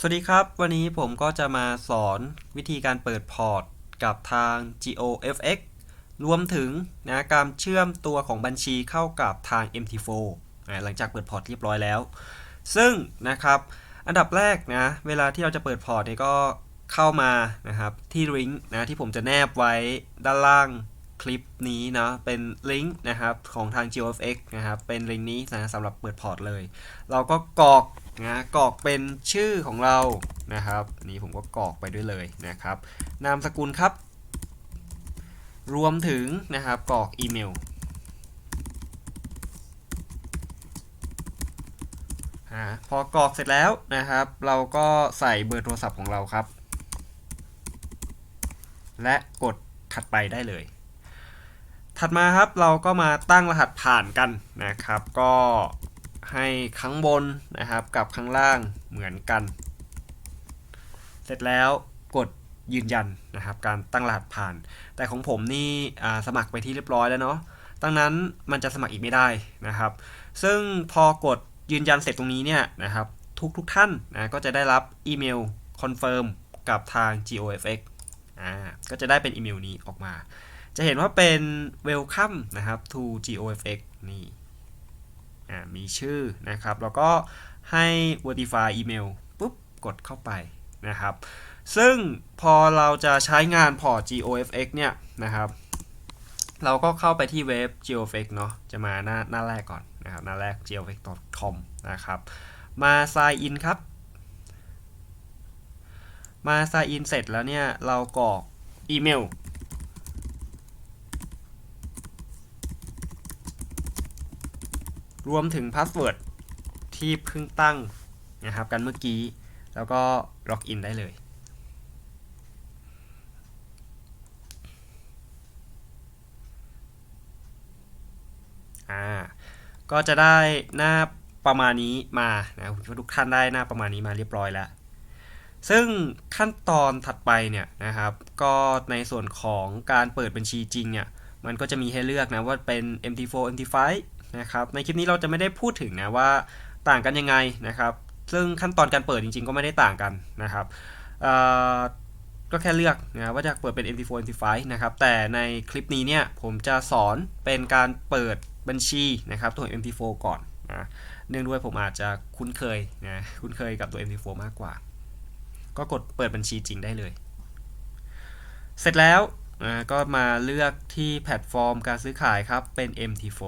สวัสดีครับ วันนี้ผมก็จะมาสอนวิธีการเปิดพอร์ตกับทาง GOFX รวมถึงนะการเชื่อมตัวของบัญชีเข้ากับทาง MT4 นะหลังจากเปิดพอร์ตเรียบร้อยแล้ว ซึ่งนะครับอันดับแรกนะเวลาที่เราจะเปิดพอร์ตเนี่ยก็เข้ามานะครับที่ลิงก์นะที่ผมจะแนบไว้ด้านล่างคลิปนี้นะ เป็นลิงก์นะครับของทาง GOFX นะครับเป็นลิงก์นี้นะสำหรับเปิดพอร์ตเลย เราก็กรอก นะกรอกเป็นชื่อของเรานะครับอันนี้ผมก็กรอกไปด้วยเลยนะครับ นามสกุลครับ รวมถึงนะครับกรอกอีเมลพอกรอกเสร็จแล้วนะครับ เราก็ใส่เบอร์โทรศัพท์ของเราครับ และกดถัดไปได้เลย ถัดมาครับเราก็มาตั้งรหัสผ่านกันนะครับ ก็ ให้ข้างบนนะครับกับข้างล่างเหมือนกัน เสร็จแล้วกดยืนยันนะครับการตั้งรหัสผ่าน แต่ของผมนี่สมัครไปที่เรียบร้อยแล้วเนาะดังนั้นมันจะสมัครอีกไม่ได้นะครับ ซึ่งพอกดยืนยันเสร็จตรงนี้เนี่ยนะครับทุกทุกท่านนะก็จะได้รับอีเมลคอนเฟิร์มกับทาง GOFX อ่าก็จะได้เป็นอีเมลนี้ออกมา จะเห็นว่าเป็น welcome นะครับ to GOFX นี่ มีชื่อนะครับ แล้วก็ให้ verify อีเมลปุ๊บ กดเข้าไปนะครับ ซึ่งพอเราจะใช้งานพอร์ต GOFX เนี่ยนะครับ เราก็เข้าไปที่เว็บ GOFX เนาะจะมาหน้าหน้าแรกก่อนนะครับ หน้าแรก GOFX.com นะครับ มา sign in ครับ มา sign in เสร็จแล้วเนี่ย เรากรอกอีเมล รวมถึงพาสเวิร์ดที่เพิ่งตั้งนะครับกันเมื่อกี้ แล้วก็ล็อกอินได้เลยอ่าก็จะได้หน้าประมาณนี้มานะผมคิดว่าทุกท่านได้หน้าประมาณนี้มาเรียบร้อยแล้ว ซึ่งขั้นตอนถัดไปเนี่ยนะครับ ก็ในส่วนของการเปิดบัญชีจริงเนี่ย มันก็จะมีให้เลือกนะว่าเป็น MT4 MT5 นะครับในคลิปนี้เราจะไม่ได้พูดถึงนะว่าต่างกันยังไงนะครับ ซึ่งขั้นตอนการเปิดจริงๆ ก็ไม่ได้ต่างกันนะครับก็แค่เลือกนะว่าจะเปิดเป็น MT4 MT5 นะครับแต่ในคลิปนี้เนี่ยผมจะสอนเป็นการเปิดบัญชีนะครับตัว MT4 ก่อนนะเนื่องด้วยผมอาจจะคุ้นเคยนะคุ้นเคยกับตัว MT4 มากกว่า ก็กดเปิดบัญชีจริงได้เลย เสร็จแล้วนะก็มาเลือกที่แพลตฟอร์มการซื้อขายครับเป็น MT4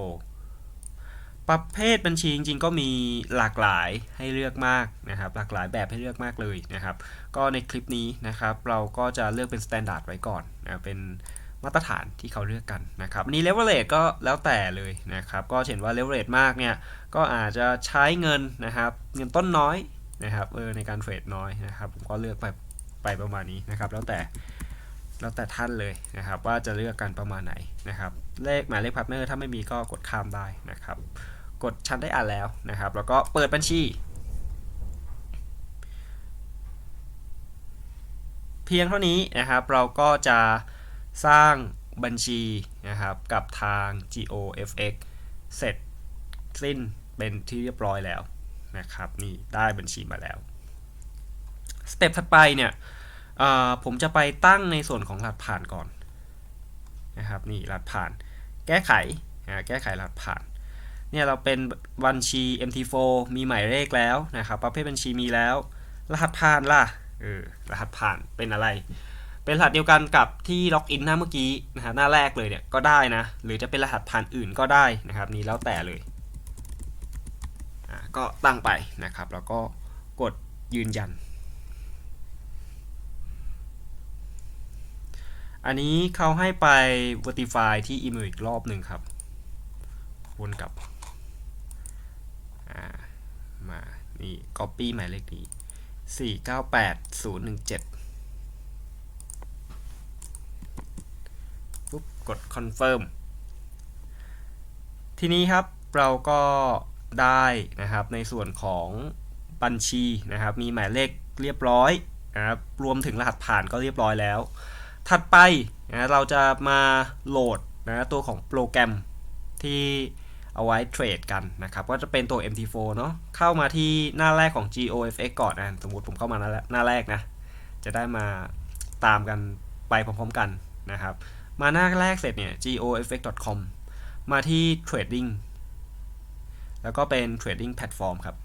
ประเภทบัญชีจริงๆ ก็มีหลากหลายให้เลือกมากนะครับ หลากหลายแบบให้เลือกมากเลยนะครับ ก็ในคลิปนี้นะครับ เราก็จะเลือกเป็น standard ไว้ก่อนนะเป็นมาตรฐานที่เขาเลือกกันนะครับอันนี้ leverage ก็แล้วแต่เลยนะครับ ก็เห็นว่า leverage มากเนี่ย ก็อาจจะใช้เงินนะครับ เงินต้นน้อยนะครับเออในการเทรดน้อยนะครับ ผมก็เลือกไปไปประมาณนี้นะครับ แล้วแต่ แล้วแต่ท่านเลยนะครับ ว่าจะเลือกกันประมาณไหนนะครับ เลขหมายเลขพาร์ทเนอร์ถ้าไม่มีก็กดข้ามได้นะครับ กดชั้นได้อ่านแล้วนะครับ แล้วก็เปิดบัญชี เพียงเท่านี้นะครับ เราก็จะสร้างบัญชีนะครับกับทาง GOFX เสร็จสิ้นเป็นที่เรียบร้อยแล้วนะครับ นี่ได้บัญชีมาแล้วสเต็ปถัดไปเนี่ย ผมจะไปตั้งในส่วนของรหัสผ่านก่อนนะครับนี่รหัสผ่าน แก้ไขแก้ไขรหัสผ่านเนี่ยเราเป็นบัญชี MT4 มีหมายเลขแล้วนะครับประเภทบัญชีมีแล้ว รหัสผ่านล่ะเออรหัสผ่านเป็นอะไร เป็นรหัสเดียวกันกับที่ล็อกอินหน้าเมื่อกี้นะฮะหน้าแรกเลยเนี่ยก็ได้นะหรือจะเป็นรหัสผ่านอื่นก็ได้นะครับนี่แล้วแต่เลยก็ตั้งไปนะครับ แล้วก็กดยืนยัน อันนี้เขาให้ไป verify ที่อีเมลอีกรอบหนึ่งครับ วนกลับามา นี่ copy หมายเลขนี้สี่เก้าแปดศูนย์หนึ่งเจ็ดปุ๊บ กด confirm ทีนี้ครับเราก็ได้นะครับในส่วนของบัญชีนะครับ มีหมายเลขเรียบร้อยนะครับรวมถึงรหัสผ่านก็เรียบร้อยแล้ว ถัดไปนะเราจะมาโหลดนะตัวของโปรแกรมที่เอาไว้เทรดกันนะครับ ก็จะเป็นตัว MT4 เนาะเข้ามาที่หน้าแรกของ GOFX ก่อนนะสมมติผมเข้ามาหน้าแรกหน้าแรกนะ จะได้มาตามกันไปพร้อมๆกันนะครับ มาหน้าแรกเสร็จเนี่ย gofx.com มาที่ trading แล้วก็เป็น trading platform ครับ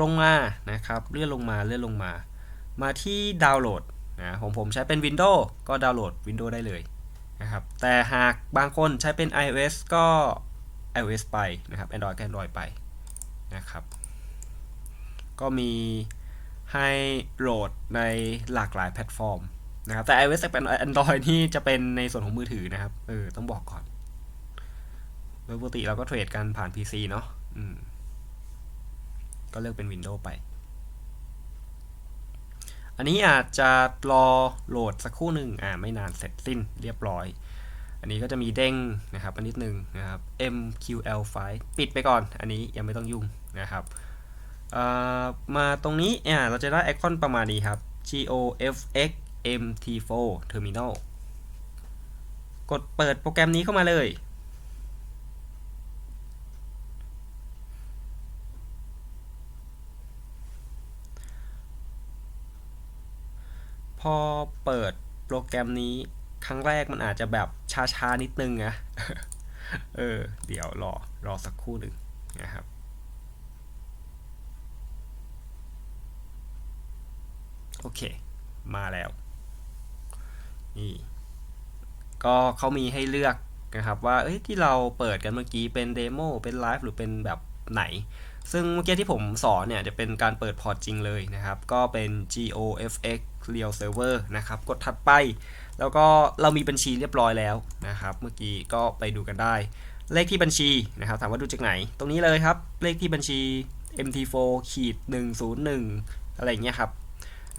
ลงมานะครับ เลื่อนลงมาเลื่อนลงมา มาที่ดาวน์โหลดนะของผมใช้เป็น Windows ก็ดาวน์โหลด Windows ได้เลยนะครับแต่หากบางคนใช้เป็น iOS ก็ iOS ไปนะครับ Android ก็ Android ไปนะครับ ก็มีให้โหลดในหลากหลายแพลตฟอร์มนะครับแต่ iOS กับ Android นี่จะเป็นในส่วนของมือถือนะครับเออต้องบอกก่อนโดยปกติเราก็เทรดกันผ่าน PC เนาะอืมก็เลือกเป็น Windows ไป อันนี้อาจจะรอโหลดสักครู่หนึ่งอ่าไม่นานเสร็จสิ้นเรียบร้อย อันนี้ก็จะมีเด้งนะครับอันนิดนึงนะครับ MQL file ปิดไปก่อน อันนี้ยังไม่ต้องยุ่งนะครับมาตรงนี้อ่าเราจะได้ไอคอนประมาณนี้ครับ GOFX MT4 Terminal กดเปิดโปรแกรมนี้เข้ามาเลย พอเปิดโปรแกรมนี้ครั้งแรกมันอาจจะแบบช้าๆ นิดนึงนะเออ เดี๋ยวรอ รอสักครู่หนึ่งนะครับโอเค มาแล้ว นี่ ก็เขามีให้เลือกนะครับว่า เอ้ย ที่เราเปิดกันเมื่อกี้เป็นเดโม เป็นไลฟ์ หรือเป็นแบบไหน ซึ่งเมื่อกี้ที่ผมสอนเนี่ยจะเป็นการเปิดพอร์ตจริงเลยนะครับ ก็เป็น GOFX Real Server นะครับ กดถัดไป แล้วก็เรามีบัญชีเรียบร้อยแล้วนะครับ เมื่อกี้ก็ไปดูกันได้ เลขที่บัญชีนะครับ ถามว่าดูจากไหน ตรงนี้เลยครับ เลขที่บัญชี MT4 ขีด101 อะไรอย่างเงี้ยครับ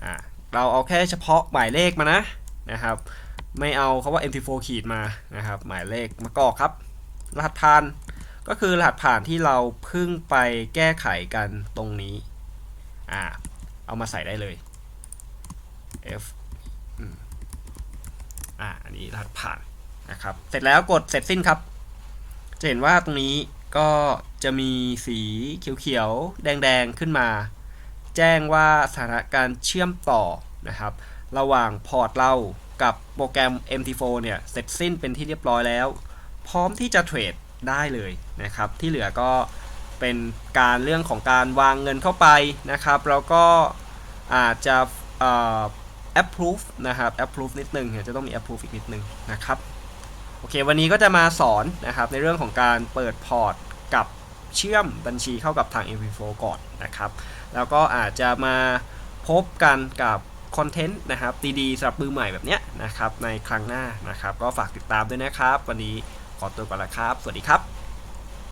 อ่า เราเอาแค่เฉพาะหมายเลขมานะนะครับ ไม่เอาคาว่า MT4 ขีดมานะครับ หมายเลขมากอกครับ รหัสผ่าน ก็คือรหัสผ่านที่เราเพิ่งไปแก้ไขกันตรงนี้ อ่า เอามาใส่ได้เลย F อ่า อันนี้รหัสผ่านนะครับ เสร็จแล้วกดเสร็จสิ้นครับ จะเห็นว่าตรงนี้ก็จะมีสีเขียวๆ แดงๆ ขึ้นมา แจ้งว่าสถานการเชื่อมต่อนะครับ ระหว่างพอร์ตเรากับโปรแกรม MT4 เนี่ย เสร็จสิ้นเป็นที่เรียบร้อยแล้ว พร้อมที่จะเทรด ได้เลยนะครับ ที่เหลือก็เป็นการเรื่องของการวางเงินเข้าไปนะครับแล้วก็อาจจะเอ่อ approve นะครับ approve นิดนึงเนี่ยจะต้องมี approve อีกนิดนึงนะครับโอเค วันนี้ก็จะมาสอนนะครับในเรื่องของการเปิดพอร์ตกับเชื่อมบัญชีเข้ากับทาง MT4 ก่อนนะครับ แล้วก็อาจจะมาพบกันกับคอนเทนต์นะครับดีๆสำหรับมือใหม่แบบเนี้ยนะครับในครั้งหน้านะครับ ก็ฝากติดตามด้วยนะครับ วันนี้ ขอตัวก่อนละครับ สวัสดีครับ